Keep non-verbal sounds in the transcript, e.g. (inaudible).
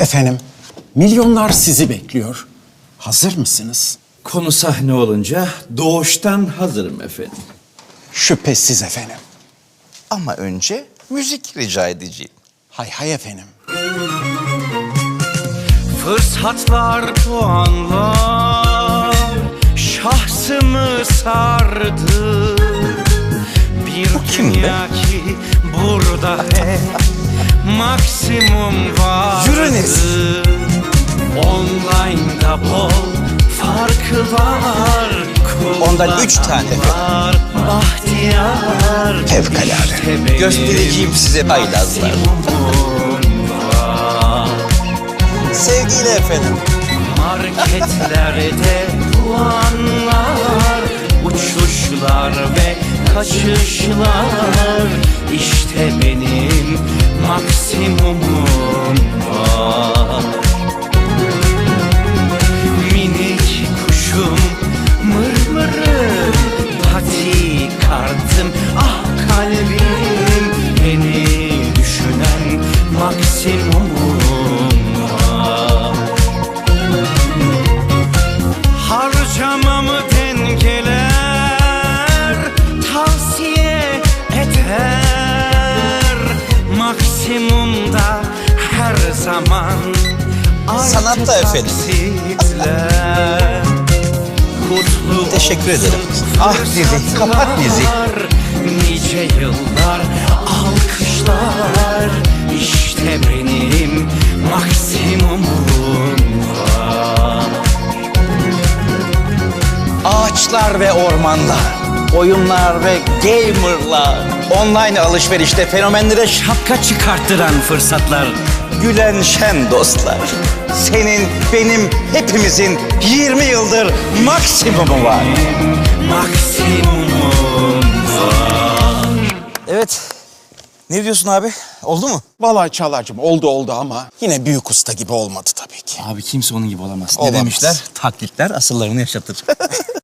Efendim, milyonlar sizi bekliyor. Hazır mısınız? Konu sahne olunca doğuştan hazırım efendim. Şüphesiz efendim. Ama önce müzik rica edeceğim. Hay hay efendim. Fırsatlar, puanlar şahsımı sardı. Bir kim be? dünya ki burada hep maksimum var. Ondan üç tane. Fevkalade. Göstereceğim size haylazlar. Sevgiyle efendim. Marketlerde puanlar, uçuşlar ve kaçışlar İşte benim maksimumum düşünen maksimumum var Harcamamı dengeler tavsiye eder Maksimumda her zaman Sanatta efendim. Kutlu Teşekkür ederim. Ah dizi, kapat dizi. Nice yıllar alkışlar Ağaçlar ve ormanlar, oyunlar ve gamerlar, online alışverişte fenomenlere Şapka çıkarttıran fırsatlar gülen şen dostlar. Senin, benim, hepimizin 20 yıldır maksimumu var. Maksimumum var Evet. Ne diyorsun abi? Oldu mu? Vallahi Çağlar'cığım oldu oldu ama yine büyük usta gibi olmadı tabii ki. Abi kimse onun gibi olamaz. Olamaz. Ne demişler? Taklitler asıllarını yaşatır. (laughs)